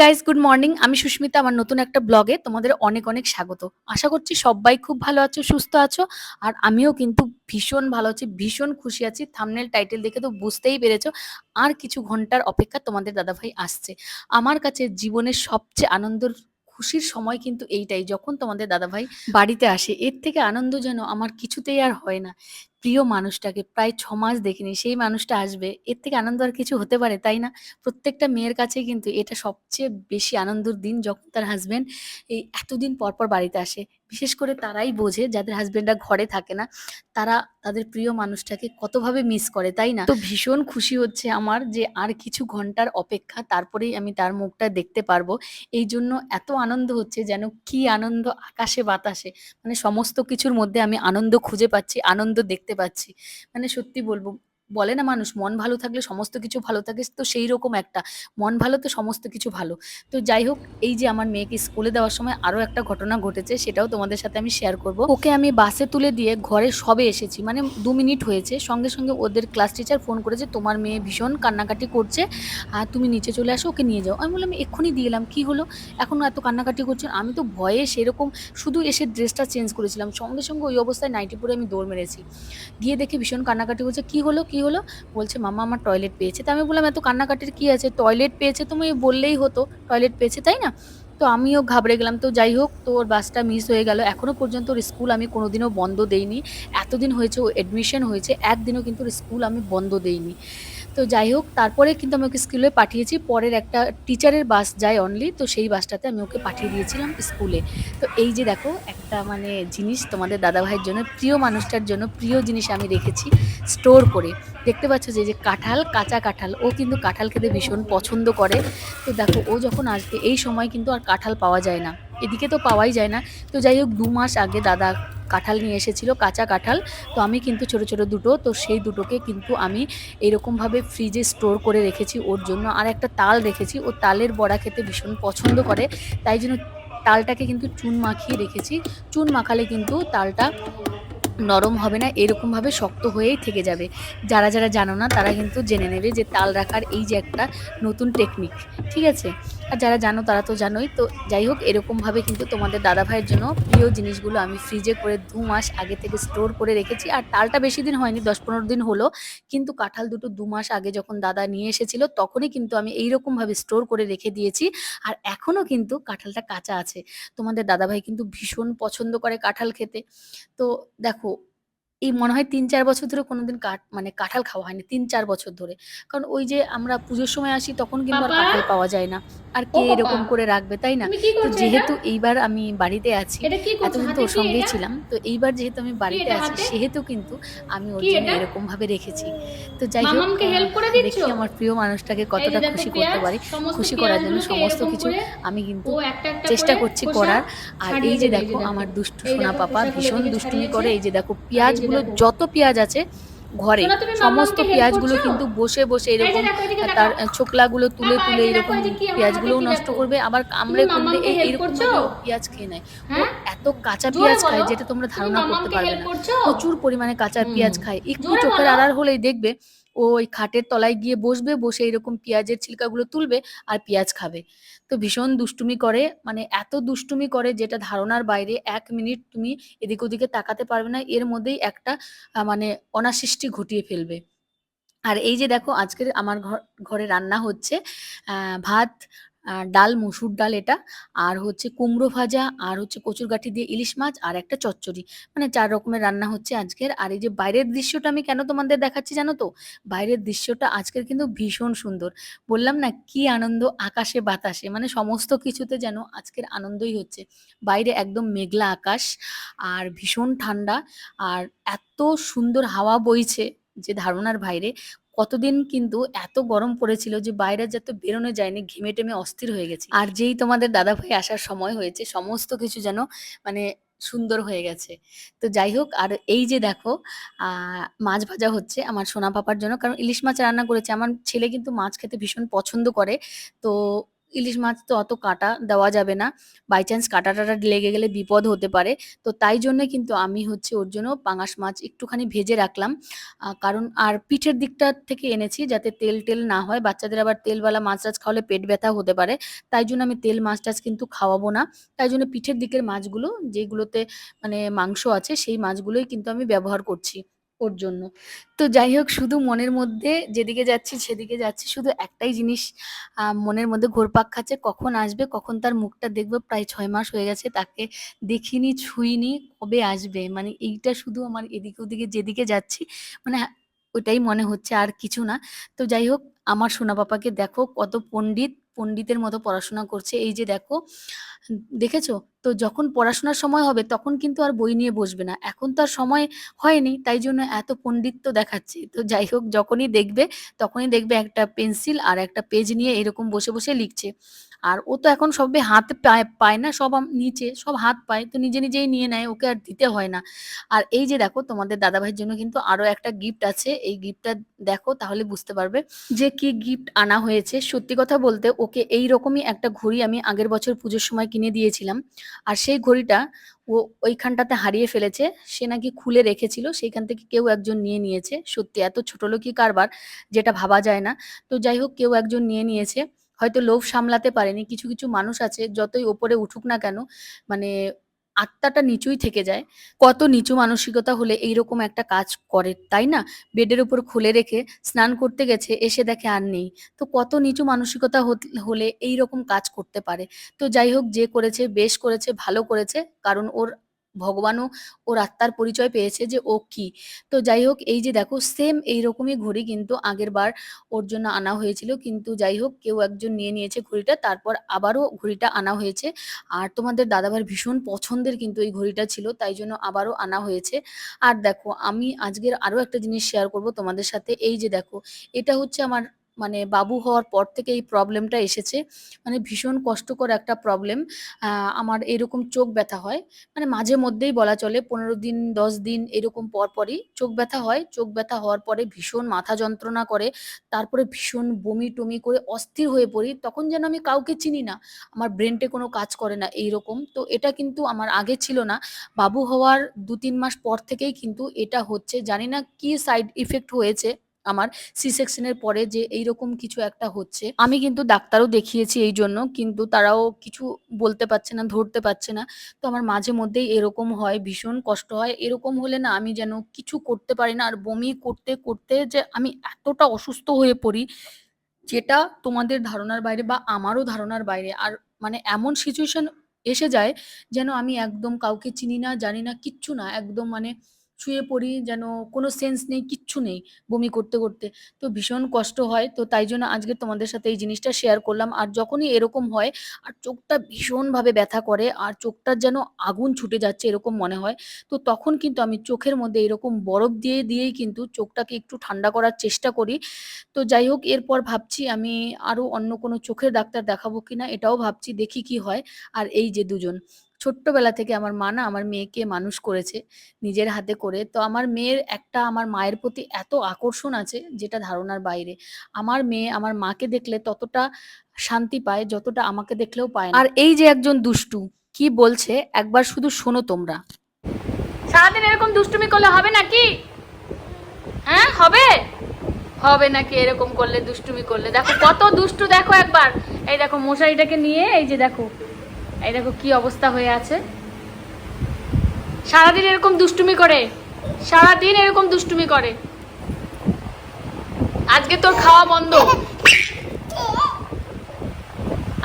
Guys good morning আমি সুস্মিতা, আমার নতুন একটা ব্লগে তোমাদের অনেক অনেক স্বাগত। আশা করছি সবাই খুব ভালো আছো, সুস্থ আছো, আর আমিও কিন্তু ভীষণ ভালো আছি, ভীষণ খুশি আছি। থামনেল টাইটেল দেখে তো বুঝতেই পেরেছ, আর কিছু ঘণ্টার অপেক্ষা তোমাদের দাদাভাই আসছে। আমার কাছে জীবনের সবচেয়ে আনন্দের, খুশির সময় কিন্তু এইটাই, যখন তোমাদের দাদাভাই বাড়িতে আসে, এর থেকে আনন্দ যেন আমার কিছুতেই আর হয় না। প্রিয় মানুষটাকে প্রায় ছ মাস দেখিনি, সেই মানুষটা আসবে, এর থেকে আনন্দ আর কিছু হতে পারে, তাই না? প্রত্যেকটা মেয়ের কাছে কিন্তু এটা সবচেয়ে বেশি আনন্দের দিন যখন তার হাজবেন্ড এই এতদিন পরপর পর বাড়িতে আসে। বিশেষ করে তারাই বোঝে যাদের হাজবেন্ডরা ঘরে থাকে না, তারা তাদের প্রিয় মানুষটাকে কতভাবে মিস করে, তাই না? তো ভীষণ খুশি হচ্ছে আমার যে আর কিছু ঘণ্টার অপেক্ষা তারপরেই আমি তার মুখটা দেখতে পারব। এই জন্য এত আনন্দ হচ্ছে যেন কি আনন্দ আকাশে বাতাসে মানে সমস্ত কিছুর মধ্যে আমি আনন্দ খুঁজে পাচ্ছি, আনন্দ দেখতে পাচ্ছি। মানে সত্যি বলব বলে না মানুষ, মন ভালো থাকলে সমস্ত কিছু ভালো থাকে, তো সেই রকম একটা। মন ভালো তো সমস্ত কিছু ভালো। তো যাই হোক, এই যে আমার মেয়েকে স্কুলে দেওয়ার সময় আরও একটা ঘটনা ঘটেছে, সেটাও তোমাদের সাথে আমি শেয়ার করব। ওকে আমি বাসে তুলে দিয়ে ঘরে সবে এসেছি মানে দু মিনিট হয়েছে। সঙ্গে সঙ্গে ওদের ক্লাস টিচার ফোন করেছে, তোমার মেয়ে ভীষণ কান্নাকাটি করছে, আর তুমি নিচে চলে আসো, ওকে নিয়ে যাও। আমি বললাম এক্ষুনি দিয়ে এলাম, কী হলো? এখনও এত কান্নাকাটি করছেন আমি তো ভয়ে সেরকম শুধু এসে ড্রেসটা চেঞ্জ করেছিলাম। সঙ্গে সঙ্গে ওই অবস্থায় নাইটি পরে আমি দৌড় মেরেছি। গিয়ে দেখে ভীষণ কান্নাকাটি করছে, কী হলো? কী হলো, বলছে, মামা আমার টয়লেট পেয়েছে। তো আমি বললাম, এত কান্নাকাটির কী আছে? টয়লেট পেয়েছে তুমি বললেই হতো টয়লেট পেয়েছে, তাই না? তো আমিও ঘাবড়ে গেলাম। তো যাই হোক, তো ওর বাসটা মিস হয়ে গেল। এখনও পর্যন্ত ওর স্কুল আমি কোনোদিনও বন্ধ দেইনি। এতদিন হয়েছে, ও অ্যাডমিশন হয়েছে, একদিনও কিন্তু ওর স্কুল আমি বন্ধ দেইনি। তো যাই হোক, তারপরে কিন্তু আমি ওকে স্কুলে পাঠিয়েছি। পরের একটা টিচারের বাস যায় অনলি তো সেই বাসটাতে আমি ওকে পাঠিয়ে দিয়েছিলাম স্কুলে। তো এই যে দেখো, একটা মানে জিনিস তোমাদের দাদাভাইয়ের জন্য, প্রিয় মানুষটার জন্য প্রিয় জিনিস আমি রেখেছি স্টোর করে। দেখতে পাচ্ছ যে যে কাঁঠাল, কাঁচা কাঁঠাল, ও কিন্তু কাঁঠাল খেতে ভীষণ পছন্দ করে। তো দেখো, ও যখন আসবে, এই সময় কিন্তু আর কাঁঠাল পাওয়া যায় না। এদিকে তো পাওয়াই যায় না। তো যাই হোক, দু মাস আগে দাদা কাঁঠাল নিয়ে এসেছিল, কাঁচা কাঁঠাল। তো আমি কিন্তু ছোট ছোট দুটো, তো সেই দুটোকে কিন্তু আমি এরকমভাবে ফ্রিজে স্টোর করে রেখেছি ওর জন্য। আর একটা তাল রেখেছি, ও তালের বড়া খেতে ভীষণ পছন্দ করে, তাই জন্য তালটাকে কিন্তু চুন মাখিয়ে রেখেছি। চুন মাখালে কিন্তু তালটা নরম হবে না, এরকমভাবে শক্ত হয়েই থেকে যাবে। যারা যারা জানো না, তারা কিন্তু জেনে নেবে যে তাল রাখার এই যে একটা নতুন টেকনিক ঠিক আছে? আর যারা জানো তারা তো জানোই। তো যাই হোক, এরকমভাবে কিন্তু তোমাদের দাদা ভাইয়ের জন্য প্রিয় জিনিসগুলো আমি ফ্রিজে করে দু মাস আগে থেকে স্টোর করে রেখেছি। আর তালটা বেশি দিন হয়নি, দশ পনেরো দিন হলো। কিন্তু কাঁঠাল দুটো দু মাস আগে যখন দাদা নিয়ে এসেছিল, তখনই কিন্তু আমি এইরকমভাবে স্টোর করে রেখে দিয়েছি। আর এখনও কিন্তু কাঁঠালটা কাঁচা আছে। তোমাদের দাদাভাই কিন্তু ভীষণ পছন্দ করে কাঁঠাল খেতে। তো দেখো এই মনে হয় ৩-৪ বছর ধরে কোনোদিন কাঠ মানে কাঁঠাল খাওয়া হয়নি ৩-৪ বছর ধরে। কারণ ওই যে আমরা পুজোর সময় আসি তখন কিন্তু আর কাঁঠাল পাওয়া যায় না। আর কে এরকম করে রাখবে, তাই না? তো যেহেতু এইবার আমি বাড়িতে আছি, এতদিন তো ওর সঙ্গেই ছিলাম। তো এইবার যেহেতু আমি বাড়িতে আছি সেহেতু কিন্তু আমি ওর জন্য এটা এরকমভাবে রেখেছি। তো যাই হোক দেখি আমার প্রিয় মানুষটাকে কতটা খুশি করতে পেঁয়াজ পারি। খুশি করার জন্য সমস্ত কিছু আমি কিন্তু চেষ্টা করছি করার। আর এই যে দেখো আমার দুষ্টু সোনা পাপা ভীষণ দুষ্টুমি করে। এই যে দেখো আর এই দেখো। যত পেঁয়াজ আছে ঘরে সমস্ত পেঁয়াজগুলো কিন্তু বসে, বসে এরকম তার ছোকলাগুলো তুলে, তুলে এই এরকম এই যে কি আমার হাতে পেঁয়াজগুলোও নষ্ট করবে আবার কামড়ে কুমড়ে মামামকে এ হেল্প করছ? এইরকমভাবে ও পেঁয়াজ খেয়ে নেয়। ও হ্যাঁ? এত কাঁচা পেঁয়াজ খায় যেটা তোমরা ধারণা করতে পারবে না। প্রচুর পরিমাণে কাঁচা পেঁয়াজ খায়। একটু চোখের আড়াল হলেই দেখবে ও ওই খাটের তলায় গিয়ে বসবে, বসে এরকম পেঁয়াজের ছিলকাগুলো তুলবে আর পেঁয়াজ খাবে। তো ভীষণ দুষ্টুমি করে মানে এত দুষ্টুমি করে যেটা ধারণার বাইরে। এক মিনিট তুমি এদিক ওদিকে তাকাতে পারবে না। এর মধ্যেই একটা মানে অনাসৃষ্টি ঘটিয়ে ফেলবে। আর এই যে দেখো আজকের আমার ঘর ঘরে রান্না হচ্ছে ভাত, ডাল, মসুর ডাল এটা। আর হচ্ছে কুমড়ো ভাজা, আর হচ্ছে কচুরগাঁঠি দিয়ে ইলিশ মাছ, আর একটা চচ্চড়ি। মানে চার রকমের রান্না হচ্ছে আজকের। আর এই যে বাইরের দৃশ্যটা আমি কেন তোমাদের দেখাচ্ছি জানো তো? বাইরের দৃশ্যটা আজকের কিন্তু ভীষণ সুন্দর। বললাম না কি আনন্দ আকাশে বাতাসে মানে সমস্ত কিছুতে যেন আজকের আনন্দই হচ্ছে। বাইরে একদম মেঘলা আকাশ আর ভীষণ ঠান্ডা আর এত সুন্দর হাওয়া বইছে যে ধারণার বাইরে। কতদিন কিন্তু এত গরম পড়েছিল যে বাইরে যাতে বেরোনো যায়নি। ঘেমে-টেমে অস্থির হয়ে গেছে আর যেই তোমাদের দাদা ভাই আসার সময় হয়েছে, সমস্ত কিছু যেন মানে সুন্দর হয়ে গেছে। তো যাই হোক, আর এই যে দেখো মাছ ভাজা হচ্ছে আমার সোনা পাপার জন্য। কারণ ইলিশ মাছ রান্না করেছে আমার ছেলে কিন্তু মাছ খেতে ভীষণ পছন্দ করে। তো ইলিশ মাছ তো অত কাটা দেওয়া যাবে না। বাই চান্স কাটা টাটা লেগে গেলে বিপদ হতে পারে। তো তাই জন্য কিন্তু আমি হচ্ছে ওর জন্য পাঙাশ মাছ একটুখানি ভেজে রাখলাম। কারণ আর পিঠের দিকটা থেকে এনেছি যাতে তেল টেল না হয়। বাচ্চাদের আবার তেলওয়ালা মাছ টাছ খাওয়ালে পেট ব্যথা হতে পারে। তাই জন্য আমি তেল মাছ টাছ কিন্তু খাওয়াবো না। তাই জন্য পিঠের দিকের মাছগুলো যেগুলোতে মানে মাংস আছে সেই মাছগুলোই কিন্তু আমি ব্যবহার করছি। ওর জন্য। তো যাই হোক শুধু মনের মধ্যে যেদিকে যাচ্ছি সেদিকে যাচ্ছি, শুধু একটাই জিনিস মনের মধ্যে ঘুরপাক খাচ্ছে, কখন আসবে, কখন তার মুখটা দেখব, প্রায় ছয় মাস হয়ে গেছে তাকে দেখিনি, ছুঁইনি, কবে আসবে? মানে এইটা শুধু আমার এদিকে ওদিকে যেদিকে যাচ্ছি মানে ওটাই মনে হচ্ছে আর কিছু না। তো যাই হোক আমার সোনা পাপাকে দেখো, কত পণ্ডিত, পণ্ডিতের মতো পড়াশোনা করছে। এই যে দেখো, দেখেছ? তো যখন পড়াশোনার সময় হবে তখন কিন্তু আর বই নিয়ে বসবে না। এখন তো আর সময় হয়নি, তাই জন্য এত পণ্ডিত্য দেখাচ্ছে। তো যাই হোক, যখনই দেখবে তখনই দেখবে একটা পেন্সিল আর একটা পেজ নিয়ে এরকম বসে বসে লিখছে। আর ও তো এখন সবে হাত পায় পায় না সব নিচে সব হাত পায়, তো নিজে নিজেই নিয়ে নেয়, ওকে আর দিতে হয় না। আর এই যে দেখো তোমাদের দাদাভাইয়ের জন্য কিন্তু আরও একটা গিফট আছে, এই গিফটটা দেখো তাহলে বুঝতে পারবে যে কি গিফট আনা হয়েছে। সত্যি কথা বলতে ওকে এই রকমই একটা ঘড়ি আমি আগের বছর পুজোর সময় কিনে দিয়েছিলাম। আর সেই ঘড়িটা ও ওইখানটাতে হারিয়ে ফেলেছে, সে নাকি খুলে রেখেছিল, সেইখান থেকে কেউ একজন নিয়ে নিয়েছে। সত্যি, এত ছোট লোকই কারবার, যেটা ভাবা যায় না। তো যাই হোক, কেউ একজন নিয়ে নিয়েছে। হয়তো লোভ সামলাতে পারেনি, কিছু কিছু মানুষ আছে, যতই ওপরে উঠুক না কেন মানে আত্মাটা নিচুই থেকে যায়। কত নিচু মানসিকতা হলে এইরকম একটা কাজ করে, তাই না? বেডের উপর খুলে রেখে স্নান করতে গেছে, এসে দেখে আর নেই। তো কত নিচু মানসিকতা হলে এই রকম কাজ করতে পারে। তো যাই হোক, যে করেছে, বেশ করেছে, ভালো করেছে। কারণ ওর ভগবানও ওর আত্মার পরিচয় পেয়েছে যে ও কি। তো যাই হোক এই যে দেখো সেম এইরকমই ঘড়ি কিন্তু আগের বার ওর জন্য আনা হয়েছিল। কিন্তু যাই হোক কেউ একজন নিয়ে নিয়েছে ঘড়িটা, তারপর আবারও ঘড়িটা আনা হয়েছে। আর তোমাদের দাদাভাইয়ের ভীষণ পছন্দের কিন্তু এই ঘড়িটা ছিল, তাই জন্য আবারও আনা হয়েছে। আর দেখো, আমি আজকের আরও একটা জিনিস শেয়ার করব তোমাদের সাথে। এই যে দেখো, এটা হচ্ছে আমার মানে বাবু হওয়ার পর থেকে এই প্রবলেমটা এসেছে। মানে ভীষণ কষ্টকর একটা প্রবলেম আমার এরকম চোখ ব্যথা হয়। মানে মাঝে মধ্যেই বলা চলে পনেরো দিন, দশ দিন এরকম পর পরই চোখ ব্যথা হয়। চোখ ব্যথা হওয়ার পরে ভীষণ মাথা যন্ত্রণা করে, তারপরে ভীষণ বমি টমি করে অস্থির হয়ে পড়ি। তখন যেন আমি কাউকে চিনি না, আমার ব্রেনটে কোনো কাজ করে না এইরকম। তো এটা কিন্তু আমার আগে ছিল না। বাবু হওয়ার দু তিন মাস পর থেকেই কিন্তু এটা হচ্ছে। জানি না কি সাইড ইফেক্ট হয়েছে। আমার সি সেকশনের পরে যে এইরকম কিছু একটা হচ্ছে। আমি কিন্তু ডাক্তারও দেখিয়েছি এই জন্য, কিন্তু তারাও কিছু বলতে পারছে না, ধরতে পারছে না। তো আমার মাঝে মধ্যেই এরকম হয়, ভীষণ কষ্ট হয়। এরকম হলে না আমি যেন কিছু করতে পারি না, আর বমি করতে করতে যে আমি এতটা অসুস্থ হয়ে পড়ি, যেটা তোমাদের ধারণার বাইরে বা আমারও ধারণার বাইরে। আর মানে এমন সিচুয়েশন এসে যায় যেন আমি একদম কাউকে চিনি না, জানি না, কিচ্ছু না। একদম মানে শুয়ে পড়ি, যেন কোনো সেন্স নেই, কিচ্ছু নেই বমি করতে করতে। তো ভীষণ কষ্ট হয়, তো তাই জন্য আজকে তোমাদের সাথে এই জিনিসটা শেয়ার করলাম। আর যখনই এরকম হয়, আর চোখটা ভীষণভাবে ব্যথা করে, আর চোখটার যেন আগুন ছুটে যাচ্ছে এরকম মনে হয়, তো তখন কিন্তু আমি চোখের মধ্যে এরকম বরফ দিয়ে, দিয়েই কিন্তু চোখটাকে একটু ঠান্ডা করার চেষ্টা করি। তো যাই হোক, এরপর ভাবছি আমি আরও অন্য কোনো চোখের ডাক্তার দেখাবো কিনা, এটাও ভাবছি, দেখি কি হয়। আর এই যে দুজন। ছোট্টবেলা থেকে আমার মা না আমার মেয়েকে মানুষ করেছে নিজের হাতে করে। তো আমার মেয়ের একটা আমার মায়ের প্রতি এত আকর্ষণ আছে যেটা ধারণার বাইরে। আমার মেয়ে আমার মাকে দেখলে ততটা শান্তি পায় যতটা আমাকে দেখলেও পায় আর এই যে একজন দুষ্টু, কি বলছে? একবার শুধু শোনো তোমরা। সারাদিন এরকম দুষ্টুমি করলে হবে নাকি? হ্যাঁ হবে? হবে নাকি এরকম করলে, দুষ্টুমি করলে? দেখো কত দুষ্টু দেখো একবার। এই দেখো মশারিটাকে নিয়ে, এই যে দেখো এই দেখো কি অবস্থা হয়ে আছে। সারাদিন এরকম দুষ্টুমি করে, সারাদিন এরকম দুষ্টুমি করে। আজকে তোর খাওয়া বন্ধ।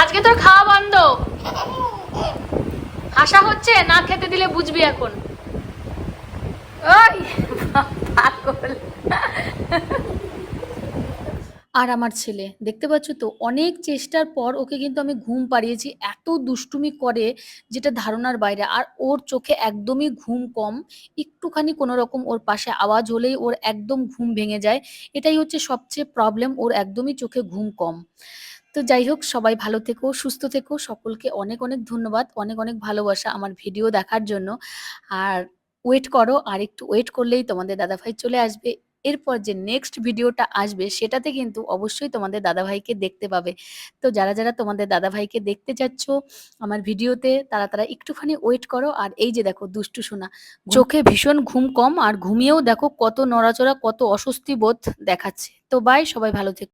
আজকে তোর খাওয়া বন্ধ। হাসা হচ্ছে না খেতে দিলে বুঝবি এখন। ওই, পাগল। আর আমার ছেলে। দেখতে পাচ্ছ তো, অনেক চেষ্টার পর ওকে কিন্তু আমি ঘুম পাড়িয়েছি, এত দুষ্টুমি করে যেটা ধারণার বাইরে। আর ওর চোখে একদমই ঘুম কম, একটুখানি কোনো রকম ওর পাশে আওয়াজ হলেই ওর একদম ঘুম ভেঙে যায়। এটাই হচ্ছে সবচেয়ে প্রবলেম ওর একদমই চোখে ঘুম কম। তো যাই হোক, সবাই ভালো থেকো, সুস্থ থেকো। সকলকে অনেক অনেক ধন্যবাদ, অনেক অনেক ভালোবাসা আমার ভিডিও দেখার জন্য। আর ওয়েট করো, আর একটু ওয়েট করলেই তোমাদের দাদাভাই চলে আসবে। এরপর যে নেক্সট ভিডিওটা আসবে সেটাতে কিন্তু অবশ্যই তোমাদের দাদাভাইকে দেখতে পাবে। তো যারা যারা তোমাদের দাদাভাইকে দেখতে চাচ্ছ আমার ভিডিওতে তারা তারা একটুখানি ওয়েট করো। আর এই যে দেখো দুষ্টু শোনা চোখে ভীষণ ঘুম কম আর ঘুমিয়েও দেখো কত নড়াচড়া কত অস্বস্তি বোধ দেখাচ্ছে। তো বাই সবাই ভালো থেকো।